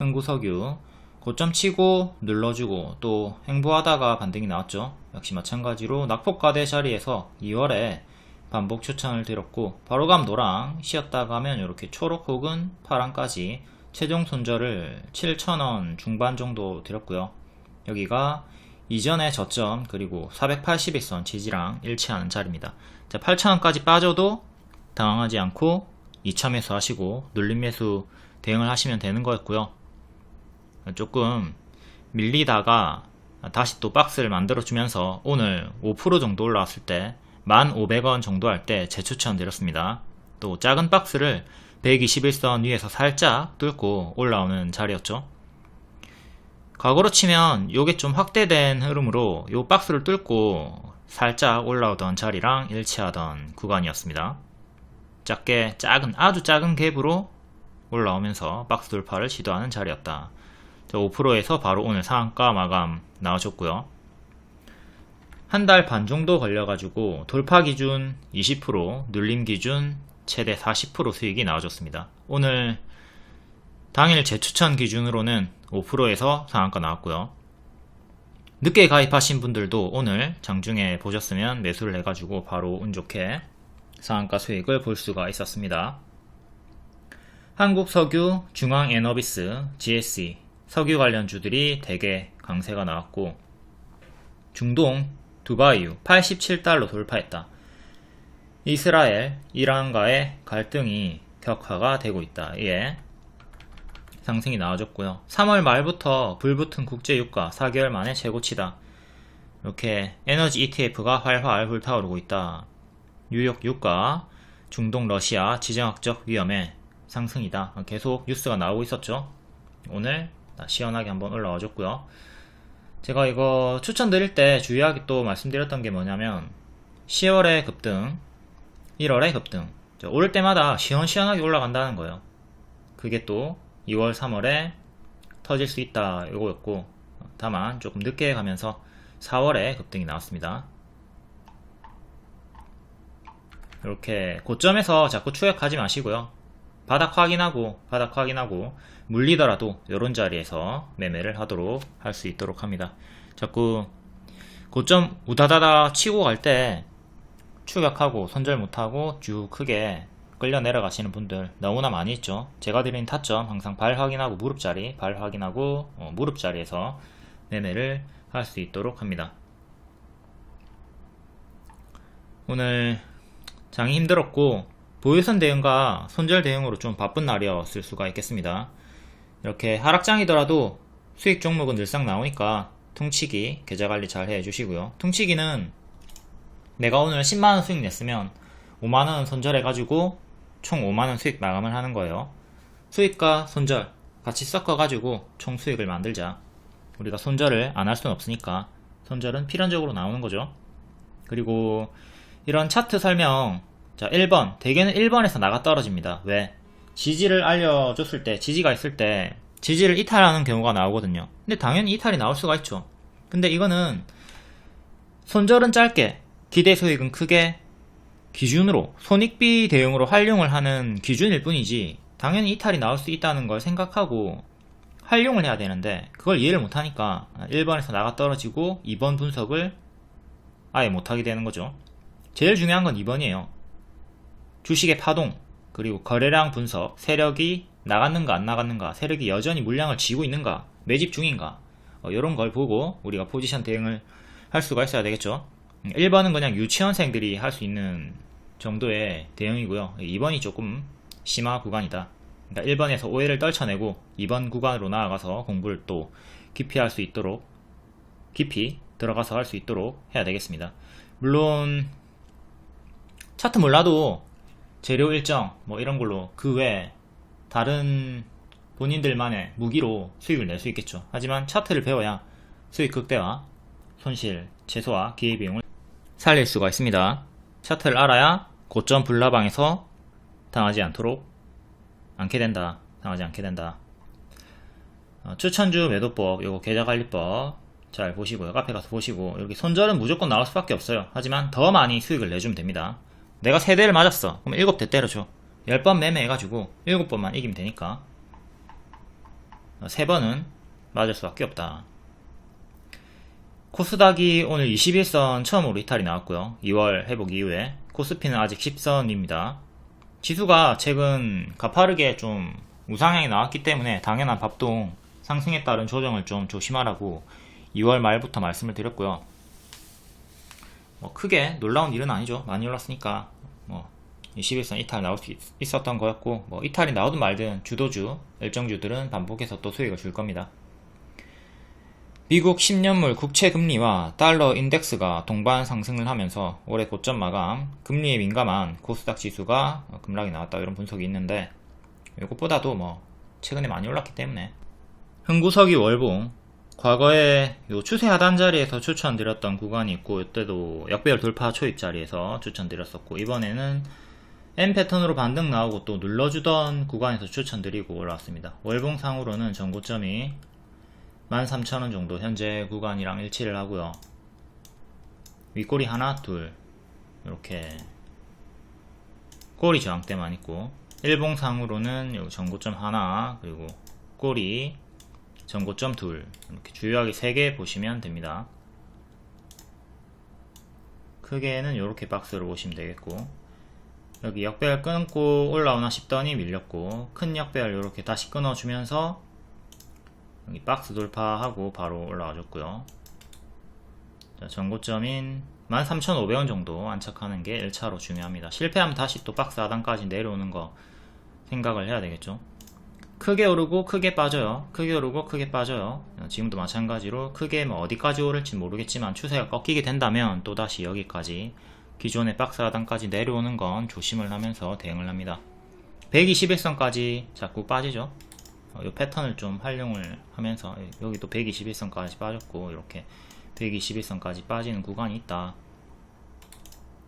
흥구석유 고점 치고 눌러주고 또 행보하다가 반등이 나왔죠. 역시 마찬가지로 낙폭과대 자리에서 2월에 반복 추천을 드렸고 바로감 노랑 쉬었다가 하면 이렇게 초록 혹은 파랑까지 최종 손절을 7,000원 중반 정도 드렸고요. 여기가 이전의 저점 그리고 481선 지지랑 일치하는 자리입니다. 자, 8,000원까지 빠져도 당황하지 않고 2차 매수 하시고 눌림 매수 대응을 하시면 되는 거였고요. 조금 밀리다가 다시 또 박스를 만들어 주면서 오늘 5% 정도 올라왔을 때 1,500원 정도 할 때 재추천 드렸습니다. 또 작은 박스를 121선 위에서 살짝 뚫고 올라오는 자리였죠. 과거로 치면 요게 좀 확대된 흐름으로 요 박스를 뚫고 살짝 올라오던 자리랑 일치하던 구간이었습니다. 작게 작은 아주 작은 갭으로 올라오면서 박스 돌파를 시도하는 자리였다. 5%에서 바로 오늘 상한가 마감 나와줬고요. 한 달 반 정도 걸려가지고 돌파 기준 20%, 눌림 기준 최대 40% 수익이 나와줬습니다. 오늘 당일 재추천 기준으로는 5%에서 상한가 나왔고요. 늦게 가입하신 분들도 오늘 장중에 보셨으면 매수를 해가지고 바로 운 좋게 상한가 수익을 볼 수가 있었습니다. 한국석유, 중앙에너비스, GSE, 석유 관련주들이 대개 강세가 나왔고 중동, 두바이유 87달러 돌파했다. 이스라엘, 이란과의 갈등이 격화가 되고 있다. 이에 상승이 나와줬고요. 3월 말부터 불붙은 국제유가 4개월 만에 최고치다. 이렇게 에너지 ETF가 활활 불타오르고 있다. 뉴욕 유가, 중동 러시아 지정학적 위험에 상승이다. 계속 뉴스가 나오고 있었죠. 오늘 시원하게 한번 올라와 줬고요. 제가 이거 추천드릴 때 주의하게 또 말씀드렸던 게 뭐냐면 10월에 급등, 1월에 급등. 오를 때마다 시원시원하게 올라간다는 거예요. 그게 또 2월, 3월에 터질 수 있다 이거였고 다만 조금 늦게 가면서 4월에 급등이 나왔습니다. 이렇게 고점에서 자꾸 추격하지 마시고요. 바닥 확인하고 바닥 확인하고 물리더라도 이런 자리에서 매매를 하도록 할 수 있도록 합니다. 자꾸 고점 우다다다 치고 갈 때 추격하고 손절 못하고 쭉 크게 끌려 내려가시는 분들 너무나 많이 있죠. 제가 드린 타점 항상 발 확인하고 무릎 자리, 발 확인하고 어, 무릎 자리에서 매매를 할 수 있도록 합니다. 오늘 장이 힘들었고 보유선 대응과 손절 대응으로 좀 바쁜 날이었을 수가 있겠습니다. 이렇게 하락장이더라도 수익 종목은 늘상 나오니까 퉁치기 계좌 관리 잘 해주시고요. 퉁치기는 내가 오늘 10만원 수익 냈으면 5만원 손절해가지고 총 5만원 수익 마감을 하는 거예요. 수익과 손절 같이 섞어가지고 총 수익을 만들자. 우리가 손절을 안 할 수는 없으니까 손절은 필연적으로 나오는 거죠. 그리고 이런 차트 설명 자 1번 대개는 1번에서 나가 떨어집니다. 왜? 지지를 알려줬을 때 지지가 있을 때 지지를 이탈하는 경우가 나오거든요. 근데 당연히 이탈이 나올 수가 있죠. 근데 이거는 손절은 짧게 기대 수익은 크게 기준으로 손익비 대응으로 활용을 하는 기준일 뿐이지 당연히 이탈이 나올 수 있다는 걸 생각하고 활용을 해야 되는데 그걸 이해를 못하니까 1번에서 나가 떨어지고 2번 분석을 아예 못하게 되는 거죠. 제일 중요한 건 2번이에요. 주식의 파동, 그리고 거래량 분석, 세력이 나갔는가 안 나갔는가, 세력이 여전히 물량을 쥐고 있는가, 매집 중인가, 어, 이런 걸 보고 우리가 포지션 대응을 할 수가 있어야 되겠죠. 1번은 그냥 유치원생들이 할 수 있는 정도의 대응이고요. 2번이 조금 심화 구간이다. 그러니까 1번에서 오해를 떨쳐내고 2번 구간으로 나아가서 공부를 또 깊이 할 수 있도록 깊이 들어가서 할 수 있도록 해야 되겠습니다. 물론 차트 몰라도 재료 일정 뭐 이런 걸로 그 외에 다른 본인들만의 무기로 수익을 낼 수 있겠죠. 하지만 차트를 배워야 수익 극대화, 손실 최소화, 기회 비용을 살릴 수가 있습니다. 차트를 알아야 고점 불나방에서 당하지 않도록 않게 된다. 당하지 않게 된다. 어, 추천주 매도법, 요거 계좌관리법 잘 보시고요. 카페 가서 보시고 여기 손절은 무조건 나올 수밖에 없어요. 하지만 더 많이 수익을 내주면 됩니다. 내가 3대를 맞았어. 그럼 7대 때려줘. 10번 매매해가지고 7번만 이기면 되니까. 세 번은 맞을 수밖에 없다. 코스닥이 오늘 21선 처음으로 이탈이 나왔고요. 2월 회복 이후에 코스피는 아직 10선입니다. 지수가 최근 가파르게 좀 우상향이 나왔기 때문에 당연한 밥동 상승에 따른 조정을 좀 조심하라고 2월 말부터 말씀을 드렸고요. 뭐 크게 놀라운 일은 아니죠. 많이 올랐으니까 뭐 21선 이탈 나올 수 있, 있었던 거였고 뭐 이탈이 나오든 말든 주도주 일정주들은 반복해서 또 수익을 줄 겁니다. 미국 10년물 국채 금리와 달러 인덱스가 동반 상승을 하면서 올해 고점 마감, 금리에 민감한 코스닥 지수가 급락이 나왔다 이런 분석이 있는데 이것보다도 뭐 최근에 많이 올랐기 때문에 흥구석이 월봉 과거에 요 추세 하단 자리에서 추천드렸던 구간이 있고 이때도 역배열 돌파 초입 자리에서 추천드렸었고 이번에는 M 패턴으로 반등 나오고 또 눌러주던 구간에서 추천드리고 올라왔습니다. 월봉상으로는 전고점이 13,000원 정도 현재 구간이랑 일치를 하고요. 윗꼬리 하나, 둘 이렇게 꼬리 저항대만 있고 일봉상으로는 여기 전고점 하나 그리고 꼬리 전고점 둘 이렇게 주요하게 3개 보시면 됩니다. 크게는 이렇게 박스로 보시면 되겠고 여기 역배열 끊고 올라오나 싶더니 밀렸고 큰 역배열 이렇게 다시 끊어주면서 여기 박스 돌파하고 바로 올라와줬고요. 자, 전고점인 13,500원 정도 안착하는 게 1차로 중요합니다. 실패하면 다시 또 박스 하단까지 내려오는 거 생각을 해야 되겠죠. 크게 오르고 크게 빠져요. 크게 오르고 크게 빠져요. 지금도 마찬가지로 크게 뭐 어디까지 오를지 모르겠지만 추세가 꺾이게 된다면 또다시 여기까지 기존의 박스 하단까지 내려오는 건 조심을 하면서 대응을 합니다. 121선까지 자꾸 빠지죠. 어, 이 패턴을 좀 활용을 하면서 여기 또 121선까지 빠졌고 이렇게 121선까지 빠지는 구간이 있다.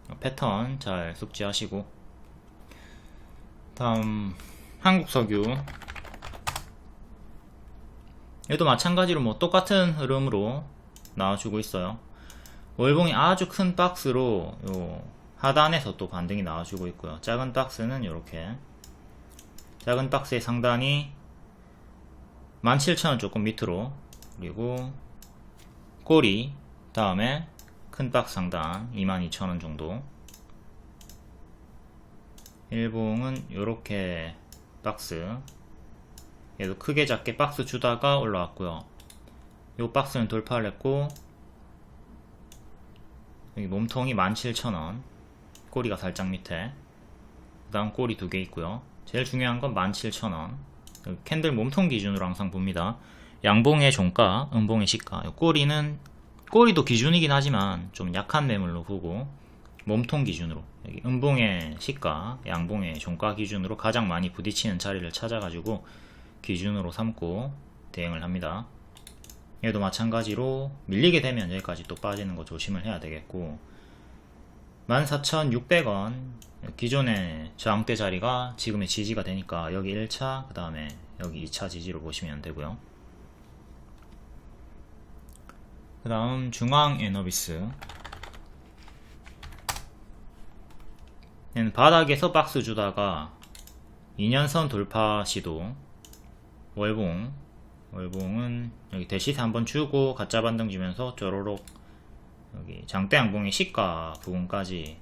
어, 패턴 잘 숙지하시고 다음 한국석유 얘도 마찬가지로 뭐 똑같은 흐름으로 나와주고 있어요. 월봉이 아주 큰 박스로 요 하단에서 또 반등이 나와주고 있고요. 작은 박스는 이렇게 작은 박스의 상단이 17,000원 조금 밑으로 그리고 꼬리 다음에 큰 박스 상단 22,000원 정도 일봉은 이렇게 박스 얘도 크게 작게 박스 주다가 올라왔고요. 요 박스는 돌파를 했고 여기 몸통이 17,000원. 꼬리가 살짝 밑에. 그 다음 꼬리 두 개 있고요. 제일 중요한 건 17,000원. 캔들 몸통 기준으로 항상 봅니다. 양봉의 종가, 음봉의 시가. 요 꼬리는 꼬리도 기준이긴 하지만 좀 약한 매물로 보고 몸통 기준으로. 음봉의 시가, 양봉의 종가 기준으로 가장 많이 부딪히는 자리를 찾아가지고 기준으로 삼고 대응을 합니다. 얘도 마찬가지로 밀리게 되면 여기까지 또 빠지는 거 조심을 해야 되겠고 14,600원 기존의 저항대 자리가 지금의 지지가 되니까 여기 1차 그 다음에 여기 2차 지지로 보시면 되고요 그 다음 중앙에너비스 바닥에서 박스 주다가 2년선 돌파 시도 월봉. 월봉은 여기 대시세 한번 주고 가짜 반등 주면서 쪼로록 여기 장대 양봉의 시가 부분까지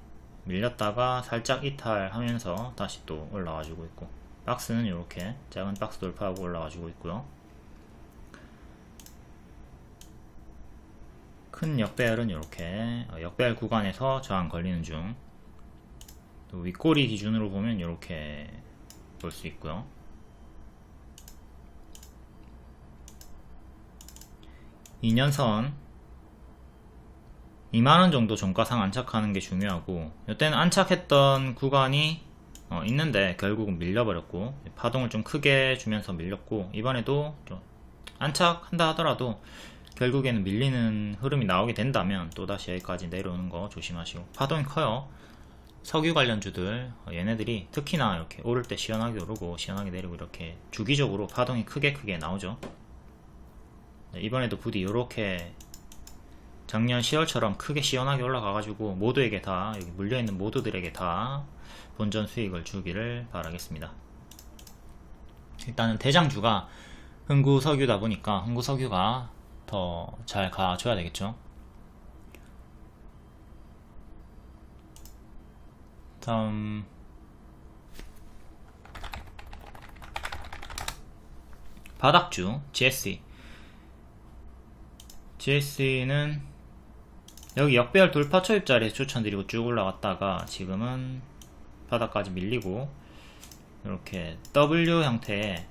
밀렸다가 살짝 이탈하면서 다시 또 올라와주고 있고 박스는 이렇게 작은 박스 돌파하고 올라와주고 있고요. 큰 역배열은 이렇게 어, 역배열 구간에서 저항 걸리는 중. 윗꼬리 기준으로 보면 이렇게 볼 수 있고요 2년선 2만원 정도 종가상 안착하는 게 중요하고 이때는 안착했던 구간이 어, 있는데 결국은 밀려버렸고 파동을 좀 크게 주면서 밀렸고 이번에도 안착한다 하더라도 결국에는 밀리는 흐름이 나오게 된다면 또다시 여기까지 내려오는 거 조심하시고 파동이 커요. 석유 관련주들 어, 얘네들이 특히나 이렇게 오를 때 시원하게 오르고 시원하게 내리고 이렇게 주기적으로 파동이 크게 크게 나오죠. 네, 이번에도 부디 이렇게 작년 10월처럼 크게 시원하게 올라가가지고 모두에게 다 여기 물려있는 모두들에게 다 본전 수익을 주기를 바라겠습니다. 일단은 대장주가 흥구 석유다 보니까 흥구 석유가 더 잘 가줘야 되겠죠. 다음 바닥주 GSE GSE는 여기 역배열 돌파 초입 자리에 추천드리고 쭉 올라갔다가 지금은 바닥까지 밀리고 이렇게 W 형태의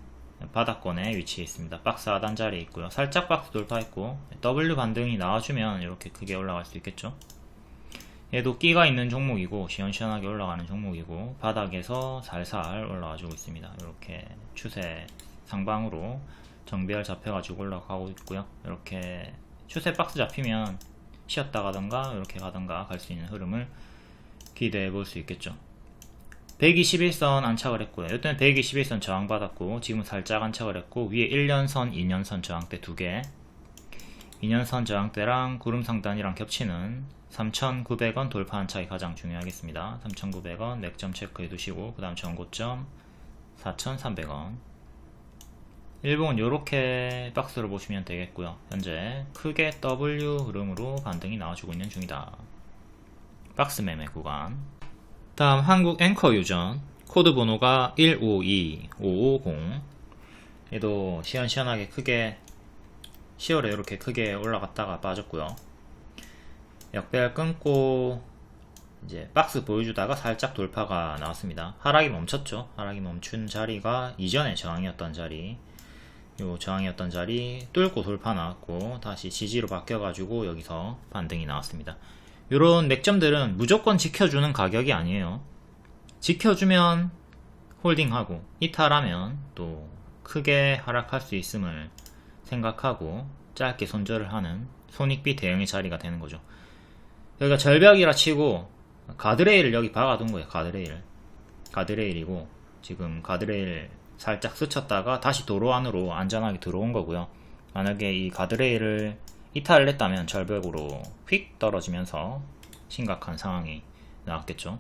바닥권에 위치해 있습니다. 박스 하단 자리에 있고요. 살짝 박스 돌파했고 W 반등이 나와주면 이렇게 크게 올라갈 수 있겠죠. 얘도 끼가 있는 종목이고 시원시원하게 올라가는 종목이고 바닥에서 살살 올라와주고 있습니다. 이렇게 추세 상방으로 정배열 잡혀가지고 올라가고 있고요. 이렇게 추세 박스 잡히면 쉬었다 가던가 이렇게 가던가 갈 수 있는 흐름을 기대해 볼 수 있겠죠. 121선 안착을 했고요. 이때는 121선 저항 받았고 지금 살짝 안착을 했고 위에 1년선, 2년선 저항대 두 개. 2년선 저항대랑 구름 상단이랑 겹치는 3,900원 돌파 안착이 가장 중요하겠습니다. 3,900원 맥점 체크해 두시고 그 다음 전고점 4,300원 일봉은 이렇게 박스로 보시면 되겠고요. 현재 크게 W 흐름으로 반등이 나와주고 있는 중이다. 박스 매매 구간. 다음 한국 앵커 유전. 코드 번호가 152550 얘도 시원시원하게 크게 10월에 이렇게 크게 올라갔다가 빠졌고요. 역배열 끊고 이제 박스 보여주다가 살짝 돌파가 나왔습니다. 하락이 멈췄죠. 하락이 멈춘 자리가 이전에 저항이었던 자리 요 저항이었던 자리 뚫고 돌파 나왔고 다시 지지로 바뀌어가지고 여기서 반등이 나왔습니다 이런 맥점들은 무조건 지켜주는 가격이 아니에요. 지켜주면 홀딩하고 이탈하면 또 크게 하락할 수 있음을 생각하고 짧게 손절을 하는 손익비 대응의 자리가 되는 거죠. 여기가 절벽이라 치고 가드레일을 여기 박아둔 거예요. 가드레일. 가드레일이고 지금 가드레일 살짝 스쳤다가 다시 도로 안으로 안전하게 들어온 거고요. 만약에 이 가드레일을 이탈을 했다면 절벽으로 휙 떨어지면서 심각한 상황이 나왔겠죠.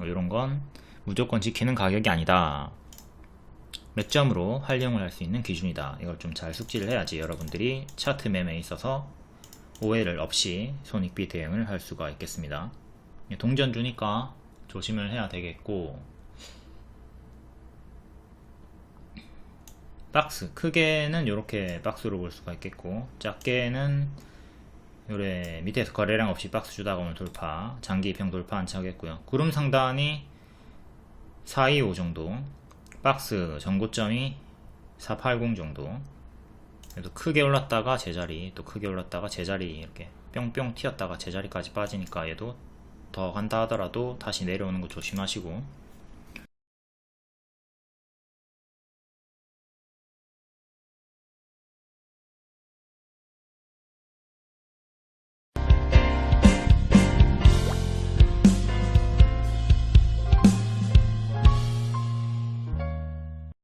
이런 건 무조건 지키는 가격이 아니다. 맥점으로 활용을 할 수 있는 기준이다. 이걸 좀 잘 숙지를 해야지 여러분들이 차트 매매에 있어서 오해를 없이 손익비 대응을 할 수가 있겠습니다. 동전 주니까 조심을 해야 되겠고 박스. 크게는 이렇게 박스로 볼 수가 있겠고 작게는 요래 밑에서 거래량 없이 박스 주다가 오늘 돌파 장기 입형 돌파 안착했고요. 구름 상단이 425 정도 박스 전고점이 480 정도. 그래도 크게 올랐다가 제자리 또 크게 올랐다가 제자리 이렇게 뿅뿅 튀었다가 제자리까지 빠지니까 얘도 더 간다 하더라도 다시 내려오는 거 조심하시고